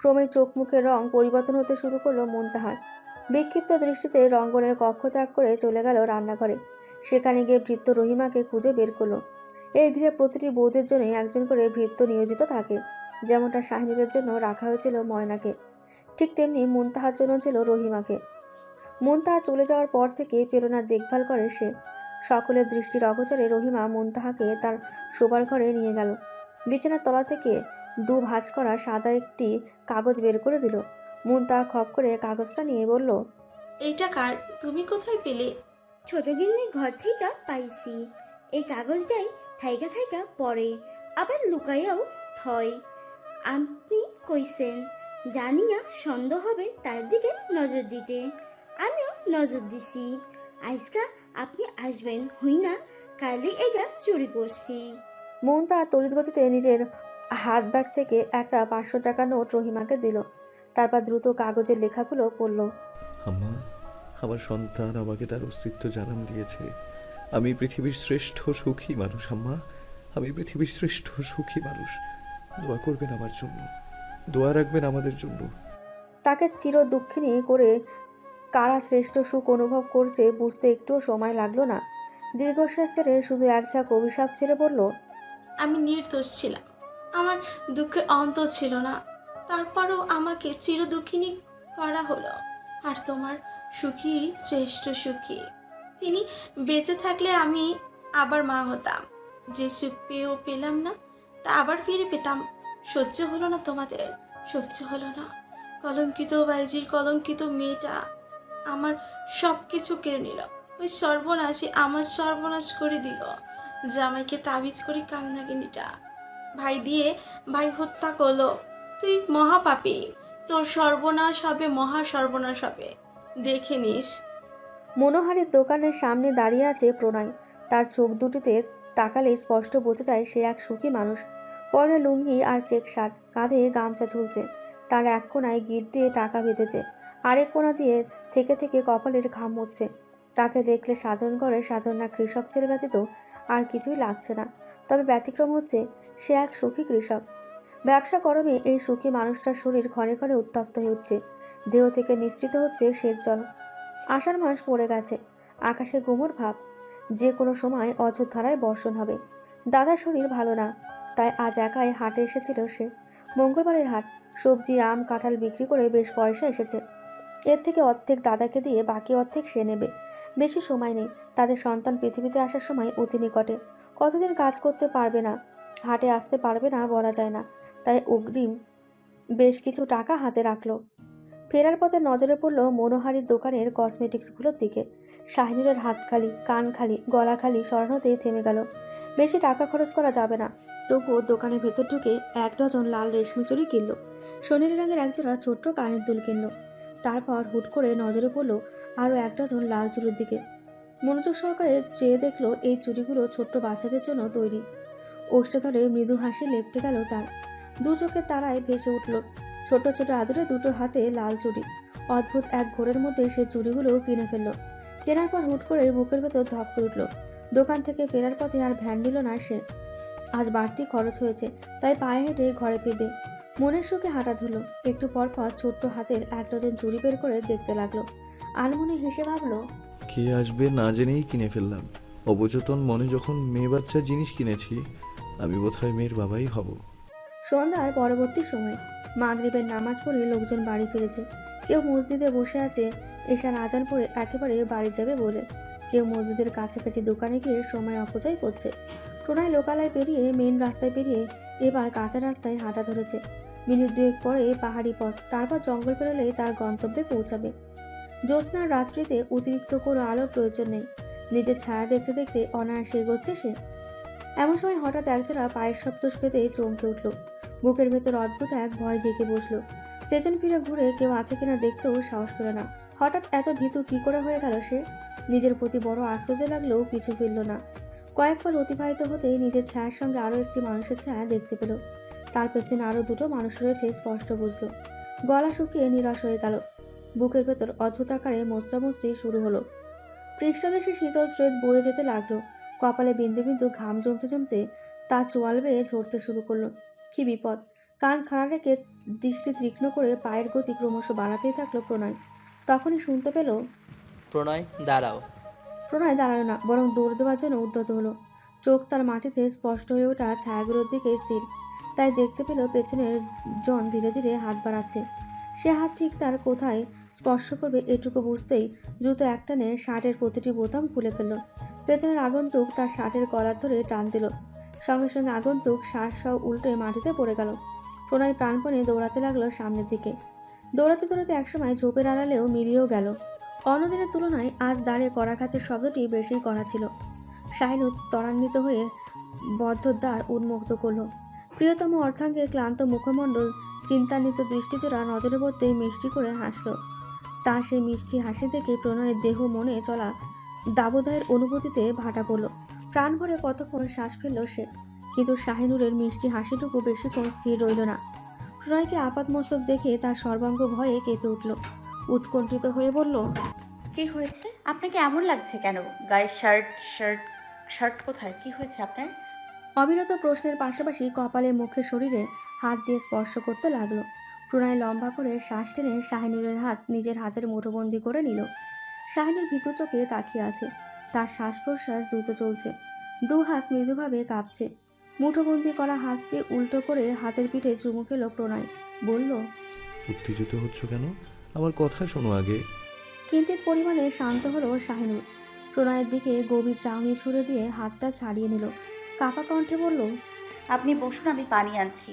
ক্রমে চোখ মুখের রং পরিবর্তন হতে শুরু করল মুনতাহার। বিক্ষিপ্ত দৃষ্টিতে রঙ্গনের কক্ষ ত্যাগ করে চলে গেল রান্নাঘরে। সেখানে গিয়ে ভৃত্য রহিমাকে খুঁজে বের করল। এই গৃহে প্রতিটি বৌদের জন্যই একজন করে ভৃত্য নিয়োজিত থাকে। যেমনটা শাহিনুরের জন্য রাখা হয়েছিল ময়নাকে, ঠিক তেমনি মুনতাহার জন্য ছিল রহিমাকে। মুনতাহা চলে যাওয়ার পর থেকে প্রেরণার দেখভাল করে সে। সকলের দৃষ্টির অগোচরে রহিমা মুনতাহাকে তার শোবার ঘরে নিয়ে গেল। বিছানার তলা থেকে দু ভাঁজ করা সাদা একটি কাগজ বের করে দিল। মুনতাহা খপ করে কাগজটা নিয়ে বলল এইটা কার? তুমি কোথায় পেলে? ছোট গিন্নির ঘর থেকে পাইছি। এই কাগজটাই থাইকা থাইকা পড়ে আবার লুকাইয়াও থয়। আপনি কইছেন জানিয়া সন্দেহ হবে তার দিকে নজর দিতে। আমিও নজর দিছি। আজকা আপনি আসবেন হই না কালই এটা চুরি করছি। মুনতাহা তড়িৎ গতিতে নিজের হাত ব্যাগ থেকে একটা পাঁচশো টাকা নোট রহিমাকে দিল। তারপর দ্রুত কাগজের লেখাগুলো পড়ল। আম্মা আমার সন্তান আমাকে তার অস্তিত্ব জানান দিয়েছে। আমি পৃথিবীর শ্রেষ্ঠ সুখী মানুষ আম্মা। আমি পৃথিবীর শ্রেষ্ঠ সুখী মানুষ। দোয়া করবেন আমার জন্য। দোয়া রাখবেন আমাদের জন্য। তাকে চির দুঃখিনী করে কারা শ্রেষ্ঠ সুখ অনুভব করছে বুঝতে একটুও সময় লাগল না। দীর্ঘশ্বাস ছেড়ে শুধু এক ঝাঁক অভিশাপ ছেড়ে বলল আমি নির্দোষ ছিলাম। আমার দুঃখের অন্ত ছিল না। তারপরও আমাকে চির দুঃখিনী করা হলো। আর তোমার সুখী শ্রেষ্ঠ সুখী। তিনি বেঁচে থাকলে আমি আবার মা হতাম। যে সুখ পেয়েও পেলাম না, তা আবার ফিরে পেতাম। সহ্য হলো না তোমাদের, সহ্য হলো না। কলঙ্কিত বাইজির কলঙ্কিত মেয়েটা আমার সব কিছু কেড়ে নিল। ওই সর্বনাশী আমার সর্বনাশ করে দিল। জামাইকে তাবিজ করে কালনাগিনীটা ভাই দিয়ে ভাই হত্যা করল। তুই মহাপাপী তোর সর্বনাশ হবে, মহা সর্বনাশ হবে। দেখে নিস। মনোহারের দোকানের সামনে দাঁড়িয়ে আছে প্রণয়। তার চোখ দুটিতে তাকালে স্পষ্ট বোঝা যায় সে এক সুখী মানুষ। পরে লুঙ্গি আর চেক শার্ট কাঁধে গামছা ঝুলছে। তার এক কোনায় গিট দিয়ে টাকা বেঁধেছে। আরেক কোনা দিয়ে থেকে থেকে কপালের ঘাম হচ্ছে তাকে দেখলে সাধারণ করে সাধারণ কৃষক ছেলে ব্যতীত আর কিছুই লাগছে না। তবে ব্যতিক্রম হচ্ছে সে এক সুখী কৃষক। ব্যবসা গরমে এই সুখী মানুষটার শরীর ক্ষণে ক্ষণে উত্তপ্ত হয়ে উঠছে। দেহ থেকে নিঃসৃত হচ্ছে শ্বেত জল। আষাঢ় মাস পড়ে গেছে। আকাশে গুমোর ভাব। যে কোনো সময় অযোধ্যারায় বর্ষণ হবে। দাদার শরীর ভালো না। তাই আজ একাই হাটে এসেছিল সে। মঙ্গলবারের হাট। সবজি, আম, কাঁঠাল বিক্রি করে বেশ পয়সা এসেছে। এর থেকে অর্ধেক দাদাকে দিয়ে বাকি অর্ধেক সে নেবে। বেশি সময় নেই। তাদের সন্তান পৃথিবীতে আসার সময় অতি নিকটে। কতদিন কাজ করতে পারবে না। হাটে আসতে পারবে না বলা যায় না। তাই অগ্রিম বেশ কিছু টাকা হাতে রাখল। ফেরার পথে নজরে পড়ল মনোহারির দোকানের কসমেটিক্সগুলোর দিকে। শাহিনুরের হাত খালি, কান খালি, গলা খালি স্বর্ণতেই থেমে গেল। বেশি টাকা খরচ করা যাবে না। তবুও দোকানের ভেতর ঢুকে এক ডজন লাল রেশমি চুড়ি কিনল। সোনেরি রঙের একজোড়া ছোট্ট কানের দুল কিনল। তারপর হুট করে নজরে পড়ল আরও এক ডজন লাল চুড়ির দিকে। মনোযোগ সহকারে চেয়ে দেখল এই চুড়িগুলো ছোট্ট বাচ্চাদের জন্য তৈরি। ওষ্ঠে ধরে মৃদু হাসি লেপটে গেল তার। দু চোখের তারায় ভেসে উঠল। ছোট ছোট আদরে দুটো হাতে লাল চুড়ি। অদ্ভুত এক ঘোরের মধ্যে সে চুড়িগুলো কিনে ফেলল। কেনার পর হুট করে বুকের ভেতর ধপ করে উঠল। দোকান থেকে ফেরার পথে আর ভ্যান নিল না সে। আজ বাড়তি খরচ হয়েছে, তাই পায়ে হেঁটে ঘরে ফিরবে। মনের সুখে হাঁটা ধরল। একটু পর পর ছোট্ট হাতের এক ডজন চুড়ি বের করে দেখতে লাগল। আনমনে হেসে ভাবলো, কে আসবে না জেনেই কিনে ফেললাম। অবচেতন মনে যখন মেয়ে বাচ্চা জিনিস কিনেছি আমি বোধহয় মেয়ের বাবাই হব। সন্ধ্যার পরবর্তী সময় মাগরিবের নামাজ পড়ে লোকজন বাড়ি ফিরেছে। কেউ মসজিদে বসে আছে এশার আজান পড়ে একেবারে বাড়ি যাবে বলে। কেউ মসজিদের কাছাকাছি দোকানে গিয়ে সময় অপচয় করছে। প্রণয় লোকালয় পেরিয়ে, মেন রাস্তায় পেরিয়ে এবার কাঁচা রাস্তায় হাঁটা ধরেছে। মিনিট দুয়েক পরে পাহাড়ি পথ, তারপর জঙ্গল পেরোলে তার গন্তব্যে পৌঁছাবে। জ্যোৎস্নার রাত্রিতে অতিরিক্ত কোনো আলোর প্রয়োজন নেই। নিজের ছায়া দেখতে দেখতে অনায়াসে এগোচ্ছে সে। এমন সময় হঠাৎ একজোড়া পায়ের শব্দ পেতে চমকে উঠল। বুকের ভেতর অদ্ভুত এক ভয় জেগে বসল। পেছন ফিরে ঘুরে কেউ আছে কিনা দেখতেও সাহস পেল না। হঠাৎ এত ভীতু কি করে হয়ে গেল সে? নিজের প্রতি বড় আশ্চর্য লাগলেও পিছু ফিরল না। কয়েক পল অতিবাহিত হতে নিজের ছায়ার সঙ্গে আরও একটি মানুষের ছায়া দেখতে পেল। তার পেছনে আরও দুটো মানুষ রয়েছে স্পষ্ট বুঝল। গলা শুকিয়ে নিরাশ হয়ে গেল। বুকের ভেতর অদ্ভুত আকারে মোস্তামস্তি শুরু হলো। পৃষ্ঠদেশে শীতল স্রোত বয়ে যেতে লাগল। কপালে বিন্দু বিন্দু ঘাম জমতে জমতে তার চোয়াল বেয়ে ঝরতে শুরু করল। কি বিপদ? কান খাড়া রেখে দৃষ্টি তীক্ষ্ণ করে পায়ের গতি ক্রমশ বাড়াতেই থাকল প্রণয়। তখনই শুনতে পেল প্রণয় দাঁড়াও। প্রণয় দাঁড়াল না বরং দৌড় দেওয়ার জন্য উদ্যত হলো। চোখ তার মাটিতে স্পষ্ট হয়ে ওঠা ছায়াগুলোর দিকে স্থির। তাই দেখতে পেল পেছনের জন ধীরে ধীরে হাত বাড়াচ্ছে। সে হাত ঠিক তার কোথায় স্পর্শ করবে এটুকু বুঝতেই দ্রুত একটানে শার্টের প্রতিটি বোতাম খুলে ফেলল। পেছনের আগন্তুক তার শার্টের কলার ধরে টান দিল। সঙ্গে সঙ্গে আগন্তুক শার্ট সহ উল্টে মাটিতে পড়ে গেল। প্রণয় প্রাণপণে দৌড়াতে লাগল সামনের দিকে। দৌড়াতে দৌড়াতে একসময় ঝোপের আড়ালেও মিলিয়েও গেল। অন্যদিনের তুলনায় আজ দাঁড়িয়ে করাঘাতের শব্দটি বেশি করা ছিল। শাহিনুর ত্বরান্বিত হয়ে বদ্ধ দ্বার উন্মুক্ত করল। প্রিয়তম অর্থাঙ্গে ক্লান্ত মুখমণ্ডল, চিন্তান্বিত দৃষ্টিজোড়া নজরে পড়তেই মিষ্টি করে হাসল। তার সেই মিষ্টি হাসি দেখে প্রণয়ের দেহ মনে চলা দাবদাহের অনুভূতিতে ভাটা পড়ল। প্রাণ ভরে কতক্ষণ শ্বাস ফেলল সে। কিন্তু শাহিনুরের মিষ্টি হাসিটুকু বেশিক্ষণ স্থির রইল না। প্রণয়কে আপাতমস্তক দেখে তার সর্বাঙ্গ ভয়ে কেঁপে উঠল। উৎকণ্ঠিত হয়ে বলল কি হয়েছে? আপনাকে এমন লাগছে কেন? গায়ের শার্ট শার্ট শার্ট কোথায়? কি হয়েছে আপনার? অবিরত প্রশ্নের পাশাপাশি কপালে মুখে শরীরে হাত দিয়ে স্পর্শ করতে লাগল। প্রণয় লম্বা করে শ্বাস টেনে শাহিনুরের হাত নিজের হাতের মুঠোবন্দি করে নিল। শাহিনুর ভীতু চোখে তাকিয়ে আছে। তার শ্বাস প্রশ্বাস দ্রুত চলছে। দু হাত মৃদুভাবে কাঁপছে। মুঠোবন্দি করা হাতটি উল্টো করে হাতের পিঠে চুমু খেল প্রণয়। বলল উত্তেজিত হচ্ছ কেন? আমার কথা শোনো আগে। কিঞ্চিত পরিমাণে শান্ত হলো শাহিনুর প্রণয়ের দিকে গভীর চাউনি ছুড়ে দিয়ে হাতটা ছাড়িয়ে নিল। কাপা কণ্ঠে বলল আপনি বসুন আমি পানি আনছি।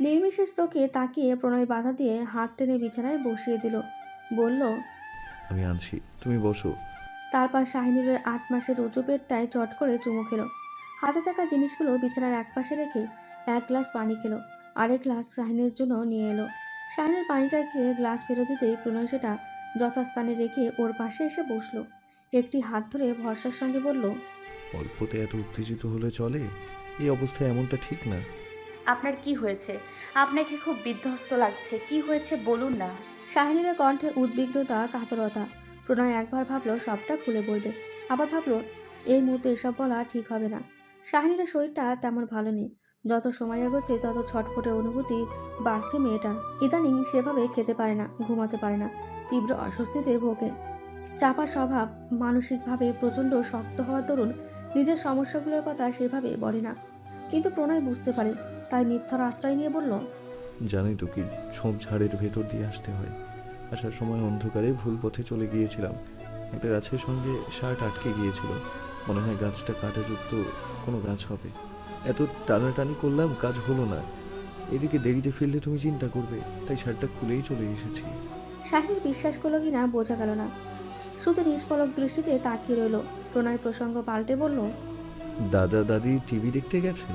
নির্বিশেষ চোখে তাকিয়ে প্রণয় বাধা দিয়ে হাত টেনে বিছানায় বসিয়ে দিল। বলল আমি আনছি। তুমি বসো। তারপর শাহিনুরের আট মাসের রোজু পেটটায় চট করে চুমু খেলো। হাতে থাকা জিনিসগুলো বিছানার এক পাশে রেখে এক গ্লাস পানি খেলো। আরেক গ্লাস শাহিনের জন্য নিয়ে এলো। শাহিনের পানিটা খেয়ে গ্লাস ফেরত দিতেই প্রণয় সেটা যথাস্থানে রেখে ওর পাশে এসে বসল। একটি হাত ধরে ভরসার সঙ্গে বলল অল্পতে এত উত্তেজিত হলে চলে? এই অবস্থায় এমনটা ঠিক না। আপনার কি হয়েছে? আপনাকে খুব বিধ্বস্ত লাগছে। কি হয়েছে বলুন না। শাহিনীর কণ্ঠে উদ্বিগ্নতা কাতরতা। প্রণয় একবার ভাবলো, সবটা খুলে বলবে। আবার ভাবলো, এই মুহূর্তে এসব বলা ঠিক হবে না। শাহিনীর শরীরটা তেমন ভালো নেই। যত সময় এগোচ্ছে, তত ছটফটে অনুভূতি বাড়ছে মেয়েটার। ইদানিং সেভাবে খেতে পারে না, ঘুমাতে পারে না। তীব্র অস্বস্তিতে ভোগে। চাপা স্বভাব, মানসিকভাবে প্রচণ্ড শক্ত হওয়ার দরুন নিজের সমস্যাগুলোর কথা সেভাবে বলে না। কিন্তু প্রণয় বুঝতে পারে তাই মিথ্যার আশ্রয় নিয়ে বলল জানি তো কি ঝোপ ঝাড়ের ভেতর দিয়ে আসতে হয়। আসার সময় অন্ধকারে ভুল পথে চলে গিয়েছিলাম। একটা গাছের সঙ্গে শার্ট আটকে গিয়েছিল। মনে হয় গাছটা কাঁটাযুক্ত কোনো গাছ হবে। এত টানাটানি করলাম কাজ হলো না। এদিকে দেরিতে ফিরলে তুমি চিন্তা করবে তাই শার্টটা খুলেই চলে এসেছি। শাহিন বিশ্বাস করল কি না বোঝা গেল না। শুধু নিষ্পলক দৃষ্টিতে তাকিয়ে রইল। প্রণয় প্রসঙ্গ পাল্টে বলল দাদা দাদি টিভি দেখতে গেছে?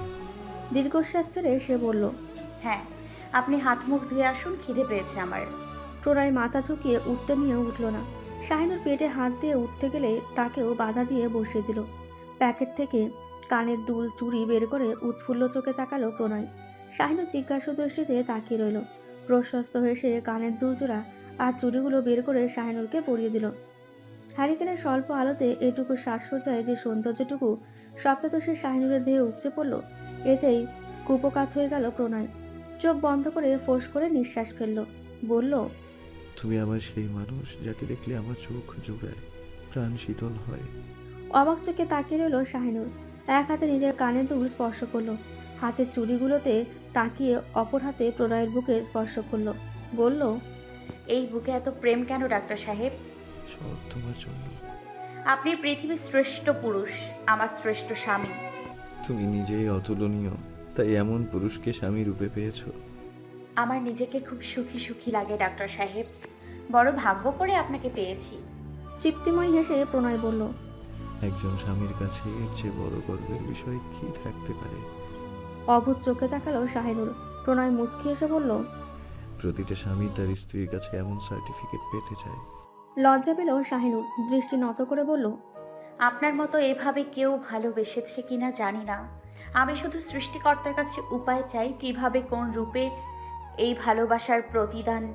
দীর্ঘশ্বাস ছেড়ে সে বলল হ্যাঁ আপনি হাত মুখ ধুয়ে আসুন খিদে পেয়েছে আমার। প্রণয় মাথা ঝুঁকিয়ে উঠতে নিয়ে উঠল না। শাহিনুর পেটে হাত দিয়ে উঠতে গেলে তাকেও বাধা দিয়ে বসিয়ে দিল। প্যাকেট থেকে কানের দুল চুড়ি বের করে উৎফুল্ল চোখে তাকালো প্রণয়। শাহিনুর জিজ্ঞাসা দৃষ্টিতে তাকিয়ে রইল। প্রশস্ত হয়ে সে কানের দুল জোড়া আর চুড়িগুলো বের করে শাহিনুরকে পরিয়ে দিল। হ্যারিকেনের স্বল্প আলোতে এটুকু শ্বাসসজ্জায় যে সৌন্দর্যটুকু সপ্তাদশের শাহিনুরের দেহে উপচে পড়ল। এতেই কুপকাত হয়ে গেল প্রণয়। চোখ বন্ধ করে ফোঁস করে নিঃশ্বাস ফেলল। বলল তুমি আমার সেই মানুষ যাকে দেখলে আমার চোখ জোড়ায় প্রাণ শীতল হয়। অবাক চোখে তাকিয়ে রইল শাহিনুর। এক হাতে নিজের কানে দুল স্পর্শ করল। হাতের চুড়িগুলোতে তাকিয়ে অপর হাতে প্রণয়ের বুকে স্পর্শ করল। বলল এই বুকে এত প্রেম কেন ডাক্তার সাহেব? সব তোমার জন্য। আপনি পৃথিবীর শ্রেষ্ঠ পুরুষ আমার শ্রেষ্ঠ স্বামী। তুমি নিজেই অতুলনীয় তাই এমন পুরুষকে স্বামী রূপে পেয়েছ। আমার নিজেকে খুব সুখী সুখী লাগে ডাক্তার সাহেব। বড় ভাগ্য করে আপনাকে পেয়েছি। তৃপ্তিময় হেসে প্রণয় বলল একজন স্বামীর কাছে এর চেয়ে বড় গর্বের বিষয় কি থাকতে পারে? অভূত চোখে তাকালো শাহিনুর। প্রণয় মুচকি এসে বলল প্রতিটা স্বামী তার স্ত্রীর কাছে এমন সার্টিফিকেট পেতে চায়। লজ্জা পেল শাহিনুর। দৃষ্টি নত করে বলল আপনার মতো এভাবে কেউ ভালোবেসেছে কিনা জানি না। আমি শুধু সৃষ্টিকর্তার কাছে উপায় চাই কীভাবে কোন রূপে এই ভালোবাসার প্রতিদান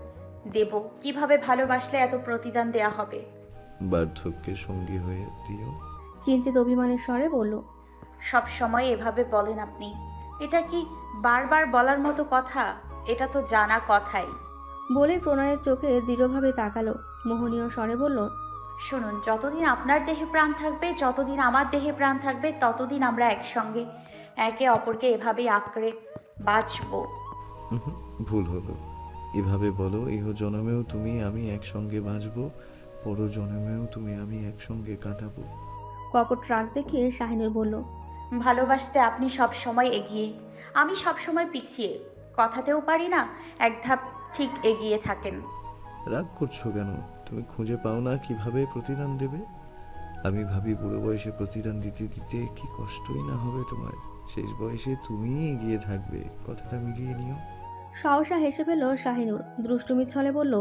দেব কীভাবে ভালোবাসলে এত প্রতিদান দেয়া হবে। বার্ধক্যের সঙ্গী হয়ে দিও। কিঞ্চিত অভিমানের স্বরে বলল সব সময় এভাবে বলেন আপনি। এটা কি বারবার বলার মতো কথা? এটা তো জানা কথাই। বলে প্রণয়ের চোখে দৃঢ়ভাবে তাকালো। মোহনীয় স্বরে বলল শুনুন যতদিন আপনার দেহে প্রাণ থাকবে যতদিন আমার দেহে প্রাণ থাকবে ততদিন আমরা একসঙ্গে একে অপরকে এভাবেই আঁকড়ে বাঁচবো। ভুল হলো। এভাবে বলো ইহ জনমেও তুমি আমি একসঙ্গে বাঁচবো পর জনমেও তুমি আমি একসঙ্গে কাটাবো। কপট রাগ দেখিয়ে শাহিনুর বলল ভালোবাসতে আপনি সব সময় এগিয়ে আমি সব সময় পিছিয়ে কথাতেও পারি না এক ধাপ ঠিক এগিয়ে থাকেন। রাগ করছ কেন? তুমি খুঁজে পাও না কীভাবে প্রতিদান দেবে? আমি ভাবি বুড়ো বয়সে প্রতিদান দিতে দিতে কি কষ্টই না হবে তোমার। শেষ বয়সে তুমি এগিয়ে থাকবে কথাটা মিলিয়ে নিও। সহসা হেসে ফেল শাহিনুর। দুষ্টুমির ছলে বলল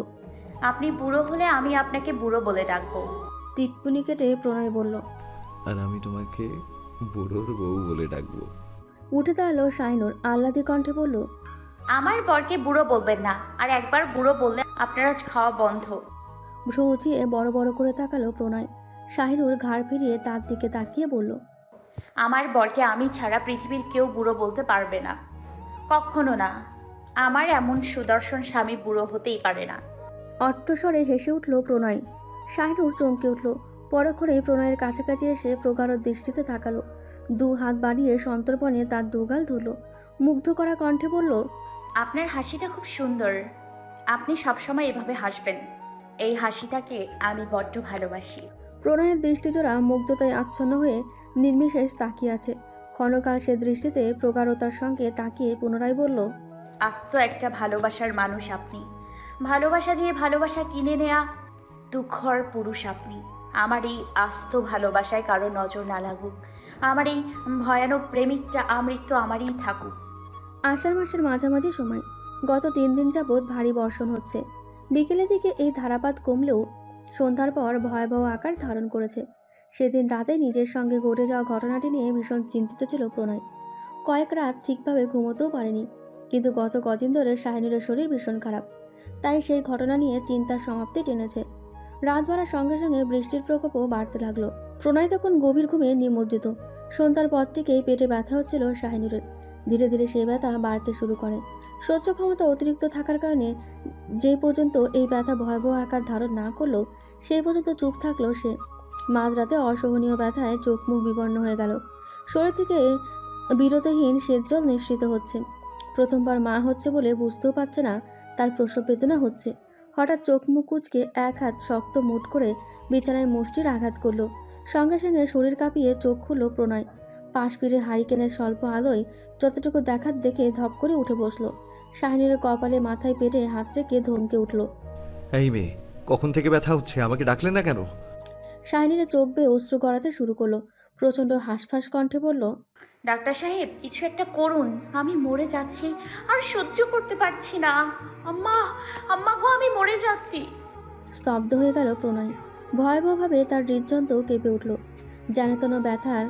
আপনি বুড়ো হলে আমি আপনাকে বুড়ো বলে ডাকবো। টিপ্পুনি কেটে প্রণয় বলল আর আমি তোমাকে বুড়োর বউ বলে ডাকবো। উঠে দাঁড়াল শাহিনুর। আহ্লাদি কণ্ঠে বলল আমার বরকে বুড়ো বলবেন না আর একবার বুড়ো বললে আপনারা খাওয়া বন্ধ। ভ্রু উঁচিয়ে বড় বড় করে তাকালো প্রণয়। শাহিনুর ঘাড় ফিরিয়ে তার দিকে তাকিয়ে বলল আমার বরকে আমি ছাড়া পৃথিবীর কেউ বুড়ো বলতে পারবে না। কখনো না। আমার এমন সুদর্শন স্বামী বুড়ো হতেই পারে না। অট্টস্বরে হেসে উঠল প্রণয়। শাহিনুর চমকে উঠল। পরক্ষণে প্রণয়ের কাছাকাছি এসে প্রগাঢ় দৃষ্টিতে তাকালো। দু হাত বাড়িয়ে সন্তর্পণে তার দুগাল ধরল। মুগ্ধ করা কণ্ঠে বলল আপনার হাসিটা খুব সুন্দর। আপনি সবসময় এভাবে হাসবেন। এই হাসিটাকে আমি বড্ড ভালোবাসি। প্রণয়ের দৃষ্টিজোড়া মুগ্ধতায় আচ্ছন্ন হয়ে নির্বিশেষ তাকিয়ে আছে। ক্ষণকাল সে দৃষ্টিতে প্রগাঢ়তার সঙ্গে তাকিয়ে পুনরায় বলল আস্ত একটা ভালোবাসার মানুষ আপনি। ভালোবাসা দিয়ে ভালোবাসা কিনে নেয়া দুঃখর পুরুষ আপনি। আমার এই আস্ত ভালোবাসায় কারও নজর না লাগুক। আমার এই ভয়ানক প্রেমিকটা আমৃত্যু আমারই থাকুক। আষাঢ় মাসের মাঝামাঝি সময়। গত তিন দিন যাবৎ ভারী বর্ষণ হচ্ছে। বিকেলের দিকে এই ধারাপাত কমলেও সন্ধ্যার পর ভয়াবহ আকার ধারণ করেছে। সেদিন রাতে নিজের সঙ্গে ঘটে যাওয়া ঘটনাটি নিয়ে ভীষণ চিন্তিত ছিল প্রণয়। কয়েক রাত ঠিকভাবে ঘুমোতেও পারেনি, কিন্তু গত কদিন ধরে শাহিনুরের শরীর ভীষণ খারাপ। তাই সেই ঘটনা নিয়ে চিন্তার সমাপ্তি টেনেছে। রাত বাড়ার সঙ্গে সঙ্গে বৃষ্টির প্রকোপও বাড়তে লাগল। প্রণয় তখন গভীর ঘুমে নিমজ্জিত। সন্ধ্যার পর থেকেই পেটে ব্যথা হচ্ছিল শাহিনুরের। ধীরে ধীরে সেই ব্যথা বাড়তে শুরু করে। সহ্য ক্ষমতা অতিরিক্ত থাকার কারণে যে পর্যন্ত এই ব্যথা ভয়াবহ আকার ধারণ না করল, সেই পর্যন্ত চুপ থাকল সে। মাঝরাতে অসহনীয় ব্যথায় চোখ মুখ বিবর্ণ হয়ে গেল। শরীর থেকে বিরতহীন সেচ জল নিঃসৃত হচ্ছে। প্রথমবার মা হচ্ছে বলে বুঝতেও পারছে না, তার প্রসব বেদনা হচ্ছে। হঠাৎ চোখ মুখ কুচকে এক হাত শক্ত মুঠ করে বিছানায় মুষ্টির আঘাত করল। সঙ্গে সঙ্গে শরীর কাঁপিয়ে চোখ খুলল প্রণয়। পাশ ফিরে হারিকেনের স্বল্প আলোয় যতটুকু দেখার দেখে ধপ করে উঠে বসল। শাহিনীর কপালে মাথায় পেটে হাত রেখে ধমকে উঠল। এই মেয়ে কখন থেকে ব্যথা হচ্ছে? আমাকে ডাকলেন না কেন? শাহিনীর চোখ বেয়ে অশ্রু গড়াতে শুরু করল। প্রচণ্ড হাঁসফাঁস কণ্ঠে বলল ডাক্তার সাহেব কিছু একটা করুন। আমি মরে যাচ্ছি। আর সহ্য করতে পারছি না। আম্মা আম্মা গো আমি মরে যাচ্ছি। স্তব্ধ হয়ে গেল প্রণয়। ভয়াবহভাবে তার হৃদযন্ত্র কেঁপে উঠল। জানেতন ব্যথার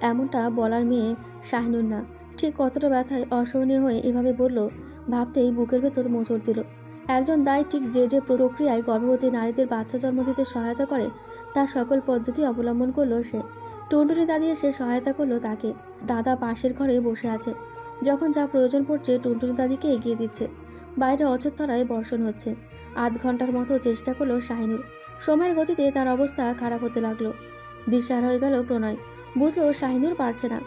এমনটা বলার মেয়ে শাহিনুর না। ঠিক কতটা ব্যথায় অসহনীয় হয়ে এভাবে বলল, ভাবতেই বুকের ভেতর মোচড় দিল। একজন দায় ঠিক যে যে প্রক্রিয়ায় গর্ভবতী নারীদের বাচ্চা জন্ম দিতে সহায়তা করে, তার সকল পদ্ধতি অবলম্বন করল সে। টুনটুনি দাঁড়িয়ে সে সহায়তা করল তাকে। দাদা পাশের ঘরে বসে আছে। যখন যা প্রয়োজন পড়ছে টুনটুনি দাদিকে এগিয়ে দিচ্ছে। বাইরে অচেতনায় বর্ষণ হচ্ছে। আধ ঘণ্টার মতো চেষ্টা করল শাহিনুর। সময়ের গতিতে তার অবস্থা খারাপ হতে লাগল। দিশার হয়ে গেল প্রণয়। বুঝলো শাহিনুর পারছে না।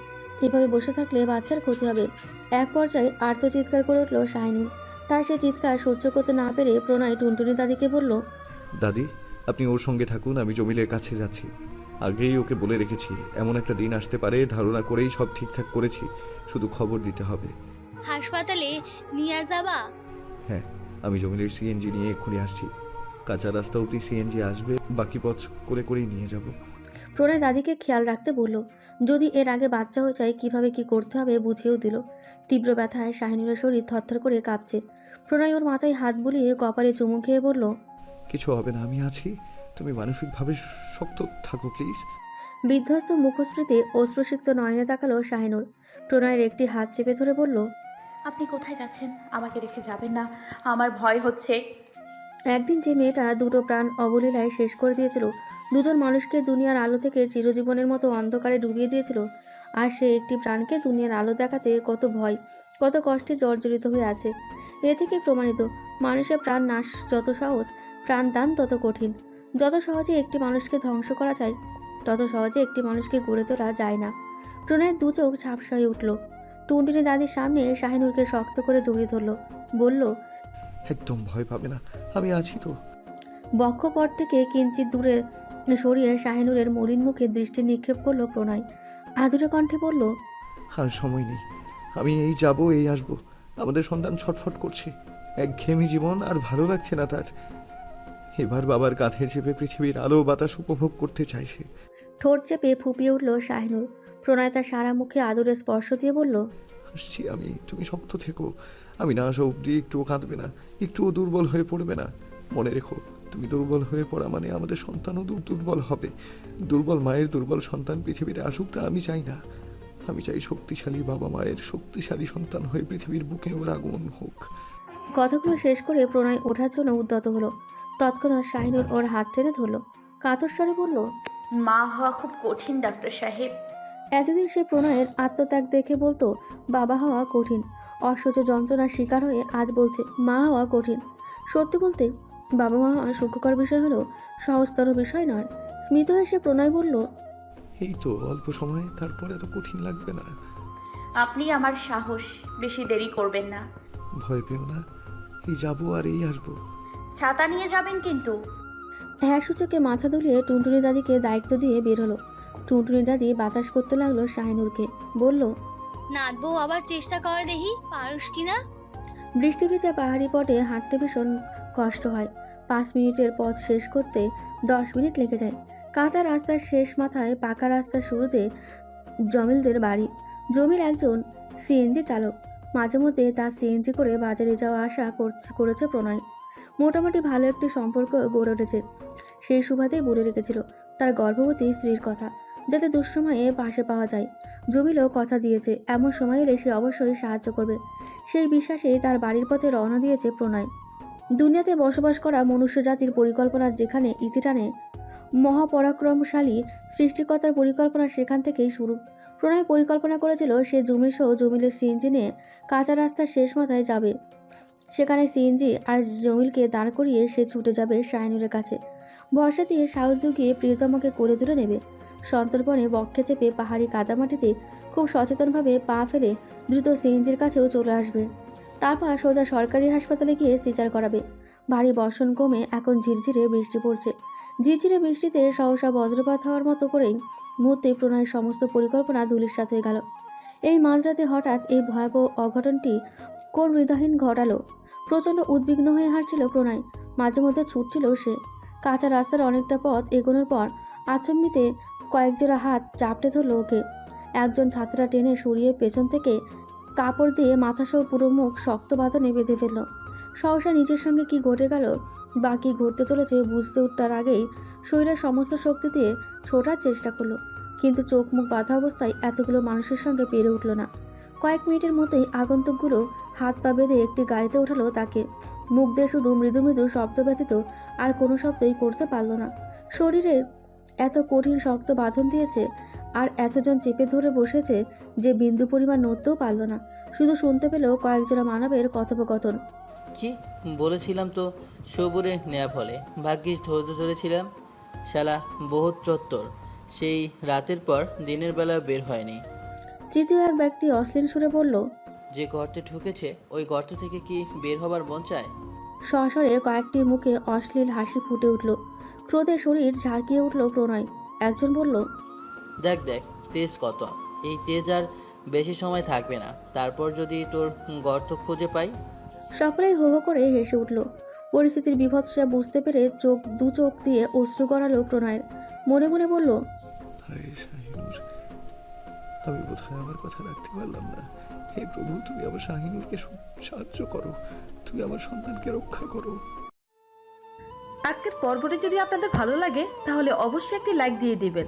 এভাবে বসে থাকলে বাচ্চার ক্ষতি হবে। এক পর্যায়ে আর্তচিৎকার করে উঠল শাহিনুর তার সে চিৎকার সহ্য করতে না পেরে প্রণয় টুনটুনি দাদিকে বলল দাদি আপনি ওর সঙ্গে থাকুন আমি জমিলের কাছে যাচ্ছি। আগেই ওকে বলে রেখেছি এমন একটা দিন আসতে পারে ধারণা করেই সব ঠিকঠাক করেছি শুধু খবর দিতে হবে। হাসপাতালে নিয়ে যাবা? হ্যাঁ আমি জমিলের সিএনজি নিয়ে এক্ষুনি আসছি। কাঁচা রাস্তা অবধি সিএনজি আসবে বাকি পথ করে করেই নিয়ে যাব। প্রণয় দাদিকে খেয়াল রাখতে বলল যদি এর আগে বাচ্চা হয়ে যায় কীভাবে কি করতে হবে বুঝিয়েও দিল। তীব্র ব্যথায় শাহিনুরের শরীর থরথর করে কাঁপছে। প্রণয় ওর মাথায় হাত বুলিয়ে কপালে চুমু খেয়ে বলল কিছু হবে না আমি আছি। তুমি মানসিকভাবে শক্ত থাকো প্লিজ। বিধ্বস্ত মুখশ্রীতে অশ্রুসিক্ত নয়নে তাকালো শাহিনুর প্রণয়ের একটি হাত চেপে ধরে বলল আপনি কোথায় যাচ্ছেন? আমাকে রেখে যাবেন না। আমার ভয় হচ্ছে। একদিন যে মেয়েটা দুটো প্রাণ অবলীলায় শেষ করে দিয়েছিল দুজন মানুষকে দুনিয়ার আলো থেকে চিরজীবনের মতো অন্ধকারে ডুবিয়ে দিয়েছিল। আর সে একটি প্রাণকে দুনিয়ার আলো দেখাতে কত ভয় কত কষ্টে জর্জরিত হয়ে আছে। এ থেকে প্রমাণিত মানুষের প্রাণ নাশ যত সহজ প্রাণদান তত কঠিন। যত সহজে একটি মানুষকে ধ্বংস করা যায় তত সহজে একটি মানুষকে গড়ে তোলা যায় না। প্রণয়ের দু চোখ ঝাপসা হয়ে উঠল। টুনটুনি দাদির সামনে শাহিনুরকে শক্ত করে জড়িয়ে ধরল। বলল একদম ভয় পাবে না আমি আছি তো। বক্ষপট থেকে কিঞ্চিত দূরে সরিয়ে শাহিনুরের মলিন মুখে দৃষ্টি নিক্ষেপ করল প্রণয়। আদুরে কণ্ঠে বলল আর সময় নেই। আমি এই যাব এই আসব। আমাদের সন্তান ছটফট করছে। একঘেয়েমি জীবন আর ভালো লাগছে না তার। এবার বাবার কাঁধে চেপে পৃথিবীর আলো বাতাস উপভোগ করতে চাইছে ঠোঁট চেপে ফুপিয়ে উঠল শাহিনুর। প্রণয় তার সারা মুখে আদুরে স্পর্শ দিয়ে বলল আসছি আমি তুমি শক্ত থেকো। আমি না আসা অব্দি একটুও কাঁদবে না একটুও দুর্বল হয়ে পড়বে না। মনে রেখো তুমি দুর্বল হয়ে পড়া মানে আমাদের সন্তানও দু- দুর্বল হবে। দুর্বল মায়ের দুর্বল সন্তান পৃথিবীতে আসুক তা আমি চাই না। আমি চাই শক্তিশালী বাবা মায়ের শক্তিশালী সন্তান হয়ে পৃথিবীর বুকে ওর আগমন হোক। কথাগুলো শেষ করে প্রণয় ওঠার জন্য উদ্যত হলো। তৎক্ষণাৎ শাহিনুর ওর হাত টেনে ধরল। কাতর স্বরে বলল মা হওয়া খুব কঠিন ডাক্তার সাহেব। এতদিন সে প্রণয়ের আত্মত্যাগ দেখে বলতো বাবা হওয়া কঠিন। অসহ্য যন্ত্রণার শিকার হয়ে আজ বলছে মা হওয়া কঠিন। সত্যি বলতে বাবা মা হওয়া সুখকর বিষয় হলো সহজতর বিষয় নয়। স্মিত হয়ে সে প্রণয় বলল এই তো অল্প সময় তারপরে এত কঠিন লাগবে না। আপনি আমার সাহস বেশি দেরি করবেন না। ভয় পেও না এই যাব আর এই আসব। ছাতা নিয়ে যাবেন কিন্তু। হ্যাঁ সূচকে মাথা দুলিয়ে টুনটুনি দাদিকে দায়িত্ব দিয়ে বের হলো। টুনটুনি দাদি বাতাস করতে লাগল শাহিনুরকে বলল নাচবো আবার চেষ্টা করে দেখি পারুস কিনা? বৃষ্টি ভেজা পাহাড়ি পটে হাঁটতে ভীষণ কষ্ট হয়। পাঁচ মিনিটের পথ শেষ করতে দশ মিনিট লেগে যায়। কাঁচা রাস্তার শেষ মাথায় পাকা রাস্তার শুরুতে জমিলদের বাড়ি। জমির একজন সিএনজি চালক। মাঝে মধ্যে তার সিএনজি করে বাজারে যাওয়া আসা করছে, করেছে প্রণয়। মোটামুটি ভালো একটি সম্পর্ক গড়ে উঠেছে। সেই সুবাদেই বলে রেখেছিল। তার গর্ভবতী স্ত্রীর কথা, যাতে দুঃসময়ে পাশে পাওয়া যায়। জমিলও কথা দিয়েছে, এমন সময় এলে সে অবশ্যই সাহায্য করবে। সেই বিশ্বাসে তার বাড়ির পথে রওনা দিয়েছে প্রণয়। দুনিয়াতে বসবাস করা মনুষ্য জাতির পরিকল্পনার যেখানে ইতিটানে মহাপরাক্রমশালী সৃষ্টিকর্তার পরিকল্পনা সেখান থেকেই শুরু। প্রণয় পরিকল্পনা করেছিল সে জমির সহ জমিলের সিএনজি নিয়ে কাঁচা রাস্তার শেষ মাথায় যাবে। সেখানে সিএনজি আর জমিলকে দাঁড় করিয়ে সে ছুটে যাবে শাহিনুরের কাছে। বর্ষা দিয়ে সাহস জুগিয়ে প্রিয়তমাকে কোলে তুলে নেবে। সন্তর্পণে বক্ষে চেপে পাহাড়ি কাদামাটিতে খুব সচেতনভাবে পা ফেলে দ্রুত সিএনজির কাছেও চলে আসবে। তারপর সোজা সরকারি হাসপাতালে গিয়ে সিচার করাবে। ভারী বর্ষণ কমে এখন ঝিরঝিরে বৃষ্টি পড়ছে। ঝিরঝিরে বৃষ্টিতে সহসা বজ্রপাত হওয়ার মতো করেই মুহূর্তে প্রণয়ের সমস্ত পরিকল্পনা ধূলিসাৎ হয়ে গেল। এই মাঝরাতে হঠাৎ এই ভয়াবহ অঘটনটি কোন হৃদয়হীন ঘটালো? প্রচণ্ড উদ্বিগ্ন হয়ে হাঁটছিল প্রণয়। মাঝে মধ্যে ছুটছিল সে। কাঁচা রাস্তার অনেকটা পথ এগোনোর পর আচম্বিতে কয়েকজোড়া হাত চাপটে ধরল ওকে। একজন ছাত্রা টেনে সরিয়ে পেছন থেকে কাপড় দিয়ে মাথাসহ পুরো মুখ শক্ত বাঁধনে বেঁধে ফেলল। সহসা নিজের সঙ্গে কি ঘটে গেল বা কি ঘটতে চলেছে বুঝতে উঠতার আগেই শরীরের সমস্ত শক্তি দিয়ে ছোটার চেষ্টা করল। কিন্তু চোখ মুখ বাঁধা অবস্থায় এতগুলো মানুষের সঙ্গে পেরে উঠল না। কয়েক মিনিটের মধ্যেই আগন্তুকগুলো হাত পা বেঁধে একটি গাড়িতে ওঠালো তাকে। মুখ দিয়ে শুধু মৃদু মৃদু শব্দ ব্যতীত আর কোনো শব্দই করতে পারল না। শরীরের এত কঠিন শক্ত বাঁধন দিয়েছে আর এতজন চেপে ধরে বসেছে যে বিন্দু পরিমাণ নড়তেও পারল না। শুধু শুনতে পেল কয়েকজোড়া মানবের কথোপকথন। কি? বলেছিলাম তো সবুরে নেয়া ফলে। ভাগ্যিস ধৈর্য ধরেছিলাম। শালা বহুত চত্বর। সেই রাতের পর দিনের বেলা বের হয়নি। তৃতীয় এক ব্যক্তি অশ্লীল সুরে বলল যে গর্তে ঢুকেছে ওই গর্ত থেকে কি বের হবার মন চায়? সশরে কয়েকটি মুখে অশ্লীল হাসি ফুটে উঠল। ক্রোধে শরীর ঝাঁকিয়ে উঠল প্রণয়। একজন বলল দেখ দেখ তেজ কত? এই তেজ আর বেশি সময় থাকবে না। তারপর যদি তোর গর্ত খুঁজে পাই? সকলেই হো হো করে হেসে উঠল। পরিস্থিতির বিভৎসা বুঝতে পেরে চোখ দু চোখ দিয়ে অশ্রু গড়ালো প্রণয়ের। মনে মনে বলল হায় শাহিনুর আমি বোধহয় আমার কথা রাখতে পারলাম না। হে প্রভু তুমি আমার শাহিনুরকে সাহায্য করো। তুমি আমার সন্তানকে রক্ষা করো। আজকের পর্বটি যদি আপনাদের ভালো লাগে তাহলে অবশ্যই একটি লাইক দিয়ে দিবেন।